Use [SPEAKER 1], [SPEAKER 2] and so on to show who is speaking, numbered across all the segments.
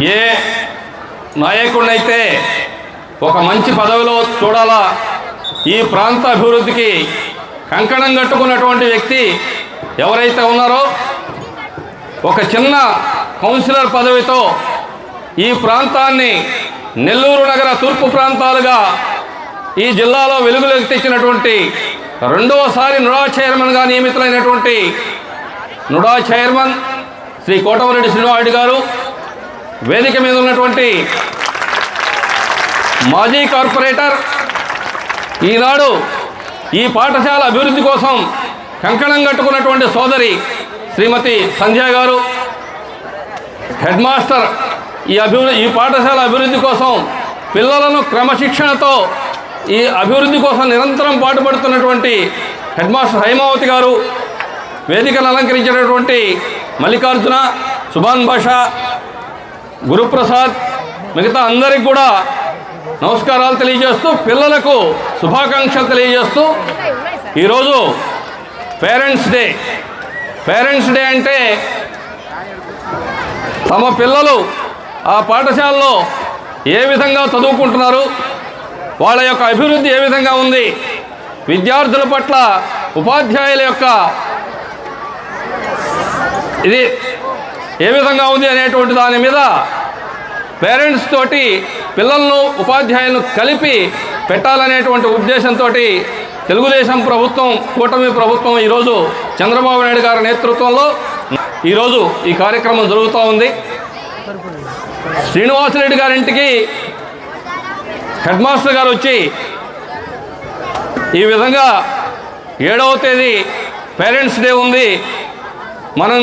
[SPEAKER 1] ఏ నాయకుడినైతే ఒక మంచి పదవిలో చూడాలా? ఈ ప్రాంత అభివృద్ధికి కంకణం కట్టుకున్నటువంటి వ్యక్తి ఎవరైతే ఉన్నారో ఒక చిన్న కౌన్సిలర్ పదవితో ఈ ప్రాంతాన్ని నెల్లూరు నగర తూర్పు ప్రాంతాలుగా ఈ జిల్లాలో వెలుగులోకి తెచ్చినటువంటి రెండవసారి నుడా చైర్మన్గా నియమితులైనటువంటి నుడా చైర్మన్ శ్రీ కోటమరెడ్డి శ్రీనివారెడ్డి గారు వేదిక మీద ఉన్నటువంటి మాజీ కార్పొరేటర్ ఈనాడు ఈ పాఠశాల అభివృద్ధి కోసం కంకణం కట్టుకున్నటువంటి సోదరి శ్రీమతి సంధ్య గారు హెడ్ మాస్టర్ ఈ అభివృద్ధి ఈ పాఠశాల అభివృద్ధి కోసం పిల్లలను క్రమశిక్షణతో ఈ అభివృద్ధి కోసం నిరంతరం పాటుపడుతున్నటువంటి హెడ్ మాస్టర్ హైమావతి గారు వేదికను అలంకరించినటువంటి మల్లికార్జున సుభాన్ భాష గురుప్రసాద్ మిగతా అందరికి కూడా నమస్కారాలు తెలియజేస్తూ పిల్లలకు శుభాకాంక్షలు తెలియజేస్తూ ఈరోజు పేరెంట్స్ డే. పేరెంట్స్ డే అంటే తమ పిల్లలు ఆ పాఠశాలలో ఏ విధంగా చదువుకుంటున్నారు వాళ్ళ యొక్క అభివృద్ధి ఏ విధంగా ఉంది విద్యార్థుల పట్ల ఉపాధ్యాయుల యొక్క ఇది ఏ విధంగా ఉంది అనేటువంటి దాని మీద పేరెంట్స్ తోటి పిల్లలను ఉపాధ్యాయులను కలిపి పెట్టాలనేటువంటి ఉద్దేశంతో తెలుగుదేశం ప్రభుత్వం కూటమి ప్రభుత్వం ఈరోజు చంద్రబాబు నాయుడు గారి నేతృత్వంలో ఈరోజు ఈ కార్యక్రమం జరుగుతూ ఉంది. శ్రీనివాసరెడ్డి గారింటికి హెడ్ మాస్టర్ గారు వచ్చి ఈ విధంగా ఏడవ తేదీ పేరెంట్స్ డే ఉంది. మనం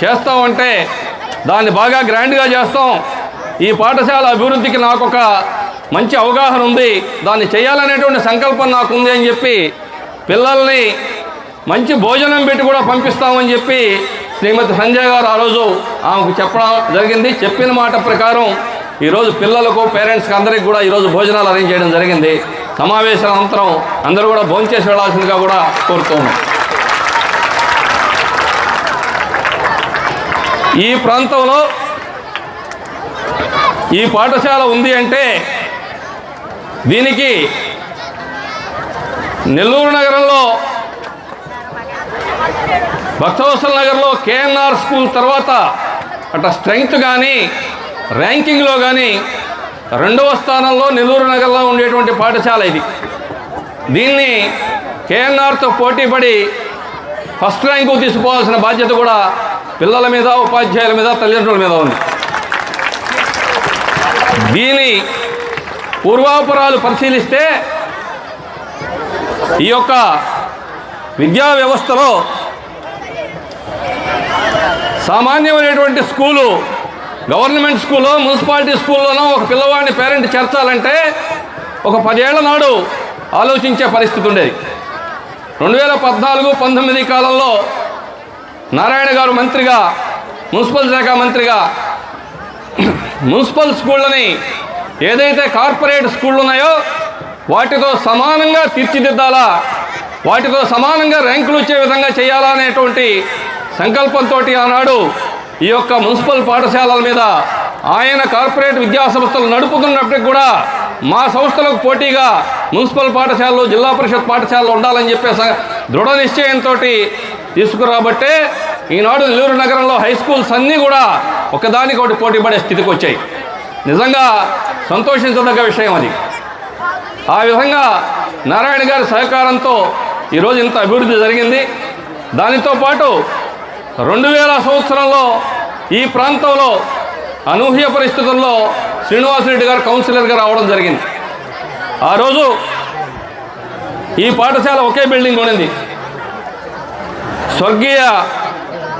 [SPEAKER 1] చేస్తామంటే దాన్ని బాగా గ్రాండ్గా చేస్తాం. ఈ పాఠశాల అభివృద్ధికి నాకు ఒక మంచి అవగాహన ఉంది. దాన్ని చేయాలనేటువంటి సంకల్పం నాకు ఉంది అని చెప్పి పిల్లల్ని మంచి భోజనం పెట్టి కూడా పంపిస్తామని చెప్పి శ్రీమతి సంజయ్ గారు ఆ రోజు ఆమెకు చెప్పడం జరిగింది. చెప్పిన మాట ప్రకారం ఈరోజు పిల్లలకు పేరెంట్స్కి అందరికి కూడా ఈరోజు భోజనాలు అరేంజ్ చేయడం జరిగింది. సమావేశం అనంతరం అందరూ కూడా భోంచేసి వెళ్ళాల్సిందిగా కూడా కోరుతున్నాం. ఈ ప్రాంతంలో ఈ పాఠశాల ఉంది అంటే దీనికి నెల్లూరు నగరంలో భక్తవత్సల నగర్లో కేఎన్ఆర్ స్కూల్ తర్వాత అట్లా స్ట్రెంగ్త్ కానీ ర్యాంకింగ్లో కానీ రెండవ స్థానంలో నెల్లూరు నగర్లో ఉండేటువంటి పాఠశాల ఇది. దీన్ని కేఎన్ఆర్తో పోటీపడి ఫస్ట్ ర్యాంకు తీసుకోవాల్సిన బాధ్యత కూడా పిల్లల మీద ఉపాధ్యాయుల మీద తల్లిదండ్రుల మీద ఉంది. దీని పూర్వాపురాలు పరిశీలిస్తే ఈ యొక్క విద్యా వ్యవస్థలో సామాన్యమైనటువంటి స్కూలు గవర్నమెంట్ స్కూల్లో మున్సిపాలిటీ స్కూల్లోనో ఒక పిల్లవాడిని పేరెంట్ చేర్చాలంటే ఒక పదేళ్ళ నాడు ఆలోచించే పరిస్థితి ఉండేది. రెండు వేల పద్నాలుగు పంతొమ్మిది కాలంలో నారాయణ గారు మంత్రిగా మున్సిపల్ శాఖ మంత్రిగా మున్సిపల్ స్కూళ్ళని ఏదైతే కార్పొరేట్ స్కూళ్ళు ఉన్నాయో వాటితో సమానంగా తీర్చిదిద్దాలా వాటితో సమానంగా ర్యాంకులు వచ్చే విధంగా చేయాలా అనేటువంటి సంకల్పంతో ఆనాడు ఈ యొక్క మున్సిపల్ పాఠశాలల మీద ఆయన కార్పొరేట్ విద్యా సంస్థలు నడుపుతున్నప్పటికి కూడా మా సంస్థలకు పోటీగా మున్సిపల్ పాఠశాలలు జిల్లా పరిషత్ పాఠశాలలు ఉండాలని చెప్పే దృఢ నిశ్చయంతో తీసుకురాబట్టే ఈనాడు నెల్లూరు నగరంలో హై స్కూల్స్ అన్నీ కూడా ఒకదానికొకటి పోటీపడే పోటీ పడే స్థితికి వచ్చాయి. నిజంగా సంతోషించదగ్గ విషయం అది. ఆ విధంగా నారాయణ గారి సహకారంతో ఈరోజు ఇంత అభివృద్ధి జరిగింది. దానితో పాటు రెండు వేల సంవత్సరంలో ఈ ప్రాంతంలో అనూహ్య పరిస్థితుల్లో శ్రీనివాసరెడ్డి గారు కౌన్సిలర్గా రావడం జరిగింది. ఆ రోజు ఈ పాఠశాల ఒకే బిల్డింగ్ ఉండింది స్వర్గీయ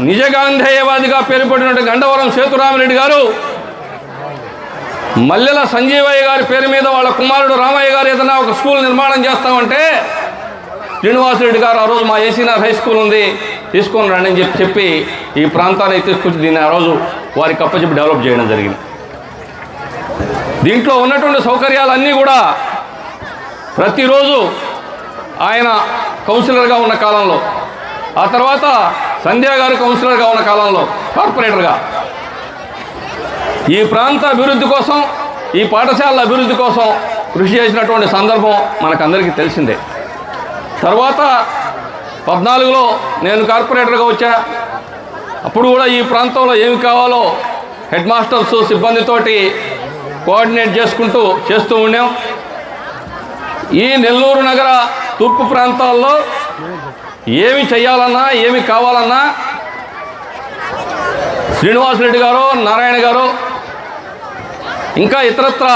[SPEAKER 1] నిజగాంధేయవాదిగా పేరుపడినటువంటి గండవరం సేతురామరెడ్డి గారు మల్లెల సంజీవయ్య గారి పేరు మీద వాళ్ళ కుమారుడు రామయ్య గారు ఏదైనా ఒక స్కూల్ నిర్మాణం చేస్తామంటే శ్రీనివాసరెడ్డి గారు ఆ రోజు మా ఏసీనార్ హై స్కూల్ ఉంది తీసుకొని రండి అని చెప్పి చెప్పి ఈ ప్రాంతాన్ని తీసుకొచ్చి దీన్ని ఆ రోజు వారికి అప్పచెప్పి డెవలప్ చేయడం జరిగింది. దీంట్లో ఉన్నటువంటి సౌకర్యాలన్నీ కూడా ప్రతిరోజు ఆయన కౌన్సిలర్గా ఉన్న కాలంలో. ఆ తర్వాత సంధ్యా గారు కౌన్సిలర్గా ఉన్న కాలంలో కార్పొరేటర్గా. ఈ ప్రాంత అభివృద్ధి కోసం ఈ పాఠశాలల అభివృద్ధి కోసం కృషి చేసినటువంటి సందర్భం మనకందరికీ తెలిసిందే. తర్వాత పద్నాలుగులో నేను కార్పొరేటర్గా వచ్చా. అప్పుడు కూడా ఈ ప్రాంతంలో ఏమి కావాలో హెడ్ మాస్టర్స్ సిబ్బందితోటి కోఆర్డినేట్ చేసుకుంటూ చేస్తూ ఉండాం. ఈ నెల్లూరు నగర తూర్పు ప్రాంతాల్లో ఏమి చేయాలన్నా ఏమి కావాలన్నా శ్రీనివాసరెడ్డి గారు నారాయణ గారు ఇంకా ఇతరత్ర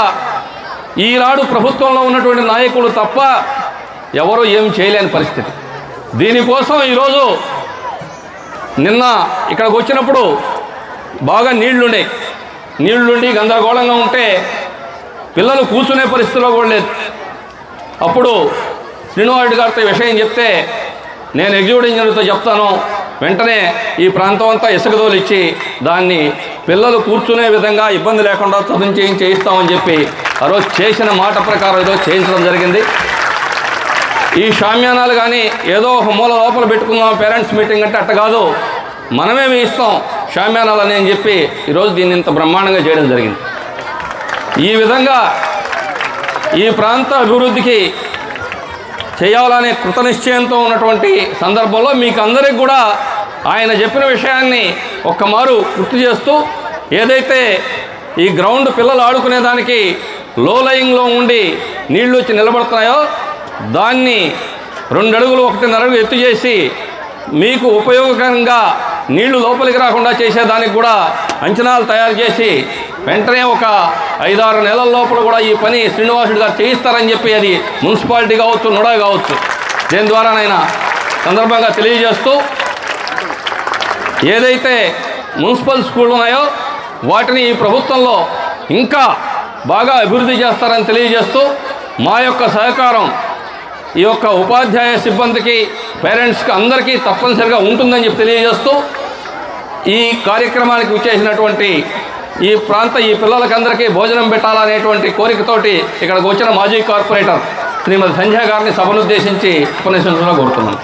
[SPEAKER 1] ఈనాడు ప్రభుత్వంలో ఉన్నటువంటి నాయకులు తప్ప ఎవరూ ఏమి చేయలేని పరిస్థితి. దీనికోసం ఈరోజు నిన్న ఇక్కడికి వచ్చినప్పుడు బాగా నీళ్ళుండే. నీళ్ళుండి గందరగోళంగా ఉంటే పిల్లలు కూర్చునే పరిస్థితిలో కూడా లేదు. అప్పుడు శ్రీనివారెడ్డి గారితో విషయం చెప్తే నేను ఎగ్జిక్యూటివ్ ఇంజనీర్తో చెప్తాను వెంటనే ఈ ప్రాంతం అంతా ఇసుక తోలిచ్చి దాన్ని పిల్లలు కూర్చునే విధంగా ఇబ్బంది లేకుండా చదువు చేయించి చేయిస్తామని చెప్పి ఆ రోజు చేసిన మాట ప్రకారం ఏదో చేయించడం జరిగింది. ఈ షామ్యానాలు కానీ ఏదో ఒక మూల లోపల పెట్టుకుందాం పేరెంట్స్ మీటింగ్ అంటే అట్ట కాదు. మనమే మీ ఇస్తాం షామ్యానాలు అని చెప్పి ఈరోజు దీన్ని ఇంత బ్రహ్మాండంగా చేయడం జరిగింది. ఈ విధంగా ఈ ప్రాంత అభివృద్ధికి చేయాలనే కృతనిశ్చయంతో ఉన్నటువంటి సందర్భంలో మీకు అందరికి కూడా ఆయన చెప్పిన విషయాన్ని ఒక్కమారు గుర్తు చేస్తూ ఏదైతే ఈ గ్రౌండ్ పిల్లలు ఆడుకునేదానికి లో లయింగ్లో ఉండి నీళ్ళు వచ్చి నిలబడుతున్నాయో దాన్ని రెండు అడుగులు ఒకటిన్నర అడుగు ఎత్తు చేసి మీకు ఉపయోగకరంగా నీళ్ళు లోపలికి రాకుండా చేసేదానికి కూడా అంచనాలు తయారు చేసి వెంటనే ఒక ఐదారు నెలల లోపల కూడా ఈ పని శ్రీనివాసుడు గారు చేయిస్తారని చెప్పి అది మున్సిపాలిటీ కావచ్చు నుడా కావచ్చు. దేని ద్వారానైనా సందర్భంగా తెలియజేస్తూ ఏదైతే మున్సిపల్ స్కూళ్ళు ఉన్నాయో వాటిని ఈ ప్రభుత్వంలో ఇంకా బాగా అభివృద్ధి చేస్తారని తెలియజేస్తూ మా యొక్క సహకారం ఈ యొక్క ఉపాధ్యాయ సిబ్బందికి పేరెంట్స్కి అందరికీ తప్పనిసరిగా ఉంటుందని చెప్పి తెలియజేస్తూ ఈ కార్యక్రమానికి విచ్చేసినటువంటి ఈ ప్రాంత ఈ పిల్లలకందరికీ భోజనం పెట్టాలనేటువంటి కోరికతోటి ఇక్కడికి వచ్చిన మాజీ కార్పొరేటర్ శ్రీమతి సంధ్య గారిని సభనుద్దేశించి ఉపన్యాసించడంలో కోరుతున్నాను.